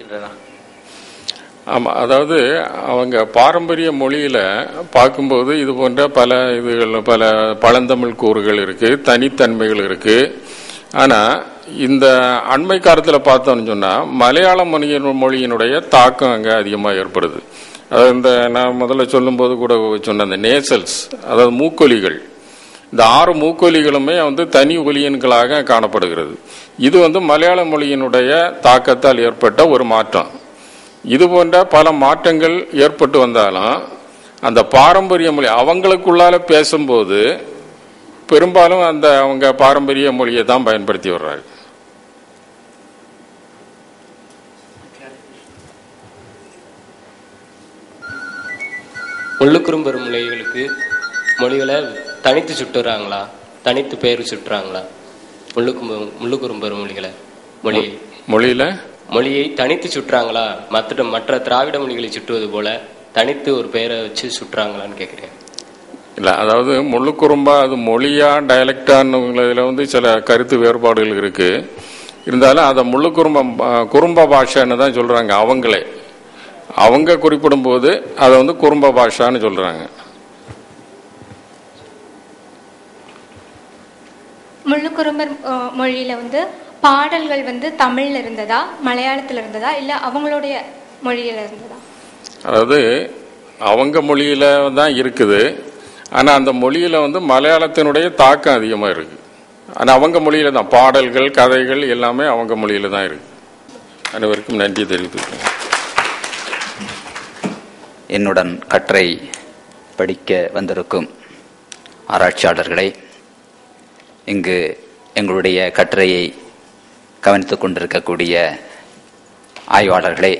இருக்கின்றன. ஆமாம் அதாவது அவங்க பாரம்பரிய மொழியில் பார்க்கும்போது இது போன்ற பல இதுகள் பல பழந்தமிழ் கூறுகள் இருக்குது தனித்தன்மைகள் இருக்குது ஆனால் இந்த அண்மை காலத்தில் பார்த்தோம்னு சொன்னால் மலையாள மொழியின் மொழியினுடைய தாக்கம் அங்கே அதிகமாக ஏற்படுது. அதாவது இந்த நான் முதல்ல சொல்லும்போது கூட சொன்ன அந்த நேசல்ஸ் அதாவது மூக்கொலிகள் இந்த ஆறு மூக்கொலிகளுமே வந்து தனி ஒலியன்களாக காணப்படுகிறது. இது வந்து மலையாள மொழியினுடைய தாக்கத்தால் ஏற்பட்ட ஒரு மாற்றம். இது போன்ற பல மாற்றங்கள் ஏற்பட்டு வந்தாலும் அந்த பாரம்பரிய மொழி அவங்களுக்குள்ளால பேசும்போது பெரும்பாலும் அந்த அவங்க பாரம்பரிய மொழியை தான் பயன்படுத்தி வர்றாங்க முள்ளுக்குறும்பெரும் மொழிகளுக்கு மொழிகளை தனித்து சுட்டுறாங்களா? தனித்து பேர் சுட்டுறாங்களா? முள்ளுக்கும்பு முள்ளுக்குறும்பெரும் மொழிகளை. மொழி. மொழியில? மொழியை தனித்து சுட்டுறாங்களா? மற்ற மற்ற திராவிட மொழிகளை சுட்டுவது போல தனித்து ஒரு பெயரை வச்சு சுட்டுறாங்களான்னு கேட்குறேன் இல்ல அதாவது முள்ளுக்குறும்பா அது மொழியா டயலக்டான்னு வந்து சில கருத்து வேறுபாடுகள் இருக்கு. இருந்தாலும் அதை முள்ளுக்குறும்ப குறும்ப பாஷைன்னு தான் சொல்றாங்க அவங்களே. அவங்க குறிப்பிடும் போது அதை வந்து குறும்ப பாஷான்னு சொல்றாங்க. முள்ளுக்குறும்பர் மொழியில வந்து பாடல்கள் வந்து தமிழ்ல இருந்ததா மலையாளத்துல இருந்ததா இல்ல அவங்களுடைய மொழியில இருந்ததா? அதாவது அவங்க மொழியில தான் இருக்குது. ஆனா அந்த மொழியில வந்து மலையாளத்தினுடைய தாக்கம் அதிகமா இருக்கு. ஆனா அவங்க மொழியில தான். பாடல்கள் கதைகள் எல்லாமே அவங்க மொழியில தான் இருக்கு. அனைவருக்கும் நன்றி தெரிவித்துக்கிறேன் என்னுடன் கற்றை படிக்க வந்திருக்கும் ஆராய்ச்சியாளர்களே இங்கு எங்களுடைய கட்டுரையை கவனித்துக் கொண்டிருக்கக்கூடிய ஆய்வாளர்களே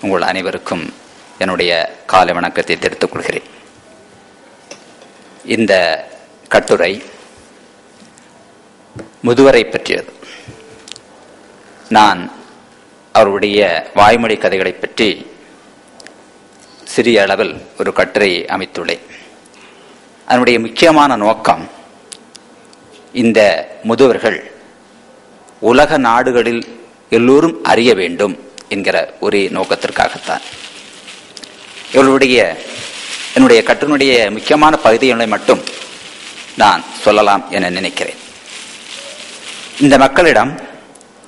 உங்கள் அனைவருக்கும் என்னுடைய காலை வணக்கத்தை தெரிவித்துக் கொள்கிறேன். இந்த கட்டுரை முதுவரை பற்றியது. நான் அவருடைய வாய்மொழி கதைகளை பற்றி சிறிய அளவில் ஒரு கட்டுரையை அமைத்துள்ளேன். அதனுடைய முக்கியமான நோக்கம் இந்த முதுவர்கள் உலக நாடுகளில் எல்லோரும் அறிய வேண்டும் என்கிற ஒரே நோக்கத்திற்காகத்தான். இவர்களுடைய என்னுடைய கட்டுரையுடைய முக்கியமான பகுதிகளை மட்டும் நான் சொல்லலாம் என நினைக்கிறேன். இந்த மக்களிடம்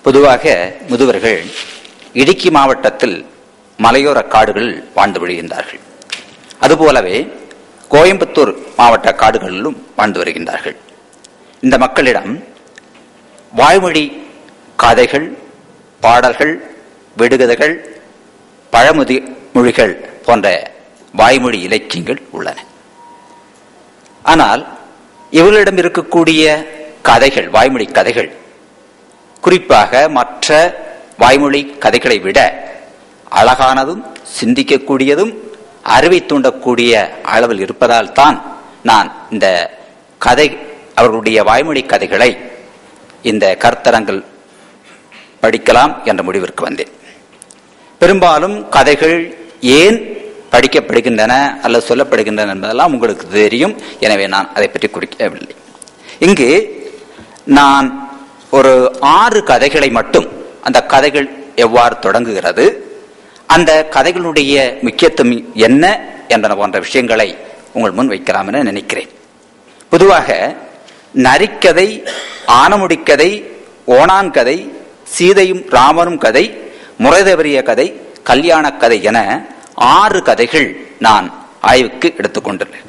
பொதுவாக முதுவர்கள் இடுக்கி மாவட்டத்தில் மலையோர காடுகளில் வாழ்ந்து வருகின்றார்கள் அதுபோலவே கோயம்புத்தூர் மாவட்ட காடுகளிலும் வாழ்ந்து வருகின்றார்கள். இந்த மக்களிடம் வாய்மொழி கதைகள் பாடல்கள் விடுகதைகள் பழமுதி மொழிகள் போன்ற வாய்மொழி இலக்கியங்கள் உள்ளன. ஆனால் இவர்களிடம் இருக்கக்கூடிய கதைகள் வாய்மொழி கதைகள் குறிப்பாக மற்ற வாய்மொழி கதைகளை விட அழகானதும் சிந்திக்கக்கூடியதும் அறிவை தூண்டக்கூடிய அளவில் இருப்பதால் தான் நான் இந்த கதை அவர்களுடைய வாய்மொழி கதைகளை இந்த கருத்தரங்கள் படிக்கலாம் என்ற முடிவிற்கு வந்தேன். பெரும்பாலும் கதைகள் ஏன் படிக்கப்படுகின்றன அல்லது சொல்லப்படுகின்றன என்பதெல்லாம் உங்களுக்கு தெரியும். எனவே நான் அதை பற்றி குறிக்கவில்லை. இங்கு நான் ஒரு ஆறு கதைகளை மட்டும் அந்த கதைகள் எவ்வாறு தொடங்குகிறது அந்த கதைகளுடைய முக்கியத்துவம் என்ன என்ற போன்ற விஷயங்களை உங்கள் முன் வைக்கலாம் என நினைக்கிறேன். பொதுவாக நரிக்கதை ஆனமுடிக்கதை ஓணான் கதை சீதையும் ராமனும் கதை முறைதவரிய கதை கல்யாண கதை என ஆறு கதைகள் நான் ஆய்வுக்கு எடுத்துக்கொண்டுள்ளேன்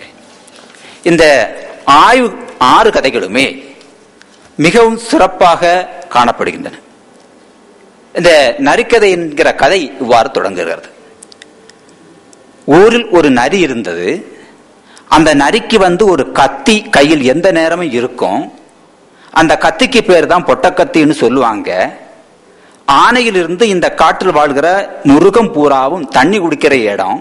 இந்த ஆய்வு ஆறு கதைகளுமே மிகவும் சிறப்பாக காணப்படுகின்றன. இந்த நரிக்கதை என்கிற கதை இவ்வாறு தொடங்குகிறது. ஊரில் ஒரு நரி இருந்தது. அந்த நரிக்கு வந்து ஒரு கத்தி கையில் எந்த நேரமும் இருக்கும். அந்த கத்திக்கு பேர் தான் பொட்டக்கத்தின்னு சொல்லுவாங்க. ஆனையிலிருந்து இந்த காற்றில் வாழ்கிற முருகம் பூராவும் தண்ணி குடிக்கிற இடம்.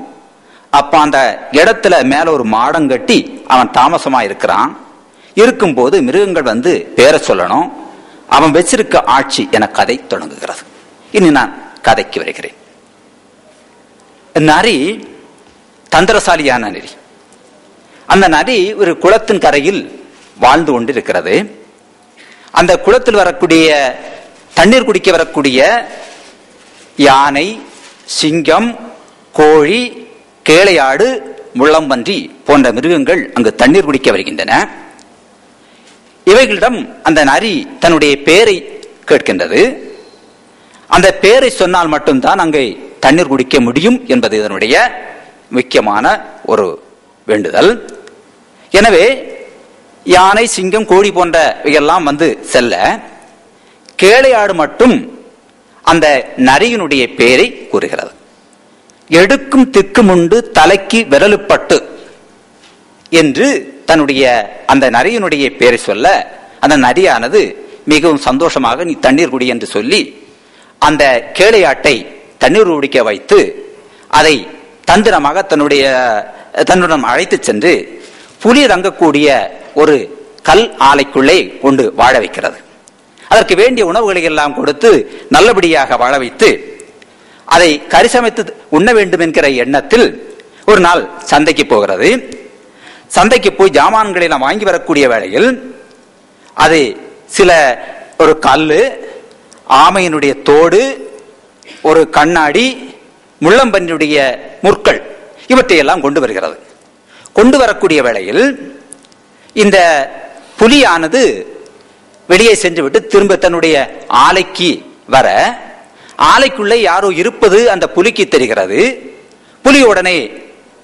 அப்ப அந்த இடத்துல மேல ஒரு மாடம் கட்டி அவன் தாமசமா இருக்கிறான். இருக்கும்போது மிருகங்கள் வந்து பேர சொல்லணும். அவன் வச்சிருக்க ஆட்சி என கதை தொடங்குகிறது. இனி நான் கதைக்கு வருகிறேன். நரி தந்திரசாலியான நரி. அந்த நரி ஒரு குளத்தின் கரையில் வாழ்ந்து கொண்டிருக்கிறது. அந்த குளத்தில் வரக்கூடிய தண்ணீர் குடிக்க வரக்கூடிய யானை சிங்கம் கோழி கேளையாடு முள்ளம்பன்றி போன்ற மிருகங்கள் அங்கு தண்ணீர் குடிக்க வருகின்றன. இவைகளிடம் அந்த நரி தன்னுடைய பெயரை கேட்கின்றது. அந்த பெயரை சொன்னால் மட்டும்தான் அங்கே தண்ணீர் குடிக்க முடியும் என்பது இதனுடைய முக்கியமான ஒரு வேண்டுதல். எனவே யானை சிங்கம் கோழி போன்றவையெல்லாம் வந்து செல்ல கேளையாடு மட்டும் அந்த நரியினுடைய பெயரை கூறுகிறது. எடுக்கும் திக்குமுண்டு தலைக்கு விரலுப்பட்டு என்று தன்னுடைய அந்த நரியினுடைய பெயரை சொல்ல அந்த நரியானது மிகவும் சந்தோஷமாக நீ தண்ணீர் குடி என்று சொல்லி அந்த கேளையாட்டை தண்ணீர் குடிக்க வைத்து அதை தந்திரமாக தன்னுடைய தன்னுடன் அழைத்து சென்று புலி தங்கக்கூடிய ஒரு கல் ஆலைக்குள்ளே கொண்டு வாழ வைக்கிறது. அதற்கு வேண்டிய உணவுகளை எல்லாம் கொடுத்து நல்லபடியாக வாழ வைத்து அதை கரிசமைத்து உண்ண வேண்டும் என்கிற எண்ணத்தில் ஒரு நாள் சந்தைக்கு போகிறது. சந்தைக்கு போய் ஜாமான்களை நாம் வாங்கி வரக்கூடிய வேளையில் அது சில ஒரு கல் ஆமையினுடைய தோடு ஒரு கண்ணாடி முள்ளம்பன்னுடைய முற்கள் இவற்றையெல்லாம் கொண்டு வருகிறது. கொண்டு வரக்கூடிய வேளையில் இந்த புலியானது வெளியே சென்று விட்டு திரும்ப தன்னுடைய ஆலைக்கு வர ஆலைக்குள்ளே யாரோ இருப்பது அந்த புலிக்கு தெரிகிறது. புலி உடனே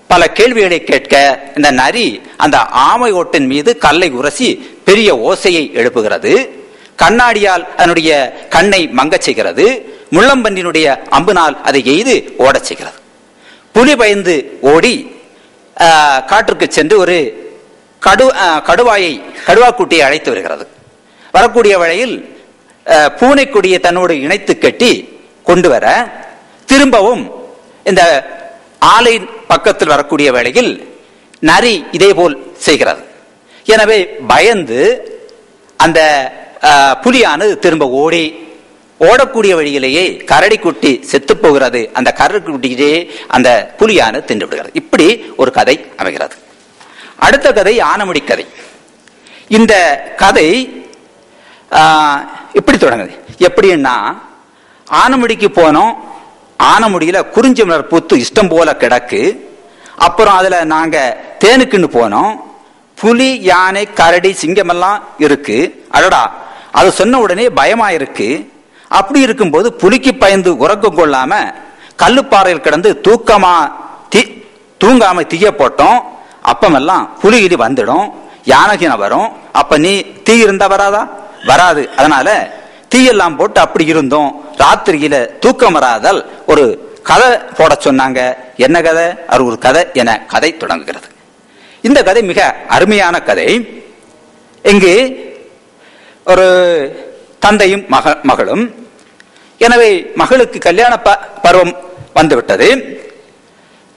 பல கேள்விகளை கேட்க இந்த நரி அந்த ஆமை ஓட்டின் மீது கல்லை உரசி பெரிய ஓசையை எழுப்புகிறது. கண்ணாடியால் அதனுடைய கண்ணை மங்கச் செய்கிறது. முள்ளம்பன்றினுடைய நாள் அதை எய்து ஓடச் செய்கிறது. புலி பயந்து ஓடி காற்றுக்கு சென்று ஒரு கடு கடுவாயை கடுவாக்குட்டியை அழைத்து வருகிறது. வரக்கூடிய வழியில் பூனைக்குடியை பூனைக்கொடியை தன்னோடு இணைத்து கட்டி கொண்டு வர திரும்பவும் இந்த ஆலை பக்கத்தில் வரக்கூடிய வேளையில் நரி இதே போல் செய்கிறது. எனவே பயந்து அந்த புலியானது திரும்ப ஓடி ஓடக்கூடிய வழியிலேயே கரடி குட்டி செத்து போகிறது. அந்த கரடி குட்டியே அந்த புலியான தின்று விடுகிறது. இப்படி ஒரு கதை அமைகிறது. அடுத்த கதை ஆனமுடி கதை. இந்த கதை இப்படி தொடங்குது? எப்படின்னா ஆனமுடிக்கு போனோம். ஆனமுடியில குறிஞ்சி மலர் பூத்து இஷ்டம் போல கிடக்கு. அப்புறம் அதுல நாங்க தேனுக்குன்னு போனோம். புலி யானை கரடி சிங்கமெல்லாம் இருக்கு. அடடா அது சொன்ன உடனே பயமா இருக்கு. அப்படி இருக்கும்போது புலிக்கு பயந்து உறக்கம் கொள்ளாம கல்லுப்பாறையில் கிடந்து தூக்கமா தீ தூங்காம தீய போட்டோம். அப்பமெல்லாம் புலிகிடி வந்துடும். யானகின வரும் அப்ப நீ தீ இருந்தா வராதா? வராது. அதனால தீயெல்லாம் போட்டு அப்படி இருந்தோம். ராத்திரியில தூக்கம் வராதல் ஒரு கதை போட சொன்னாங்க. என்ன கதை? அது ஒரு கதை என கதை தொடங்குகிறது. இந்த கதை மிக அருமையான கதை. இங்கு ஒரு தந்தையும் மக மகளும். எனவே மகளுக்கு கல்யாண ப- பருவம் வந்துவிட்டது.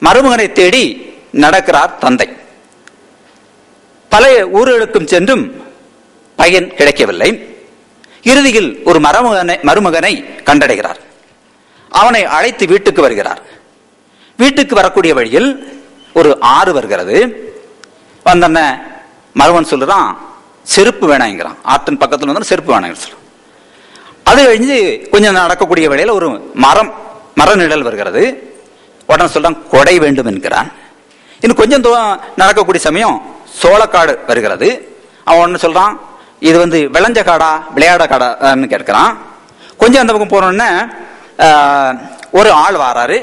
மருமகனை தேடி நடக்கிறார் தந்தை. பல ஊர்களுக்கும் சென்றும் பையன் கிடைக்கவில்லை. இறுதியில் ஒரு மருமகனை மருமகனை கண்டடைகிறார். அவனை அழைத்து வீட்டுக்கு வருகிறார். வீட்டுக்கு வரக்கூடிய வழியில் ஒரு ஆறு வருகிறது. வந்தன மருமகன் சொல்லுறான் செருப்பு வேணாங்கிறான் ஆற்றின் பக்கத்துல வந்து செருப்பு வேணாங்க சொல்றான். அது கழிஞ்சு கொஞ்சம் நடக்கக்கூடிய வேளையில் ஒரு மரம் மர நிழல் வருகிறது. உடனே சொல்றான் கொடை வேண்டும் என்கிறான். இன்னும் கொஞ்சம் தூரம் நடக்கக்கூடிய சமயம் சோளக்காடு வருகிறது. அவன் ஒன்று சொல்றான் இது வந்து விளைஞ்ச காடா விளையாட காடான்னு கேட்கிறான். கொஞ்சம் அந்த பக்கம் போனோடனே ஒரு ஆள் வாராரு.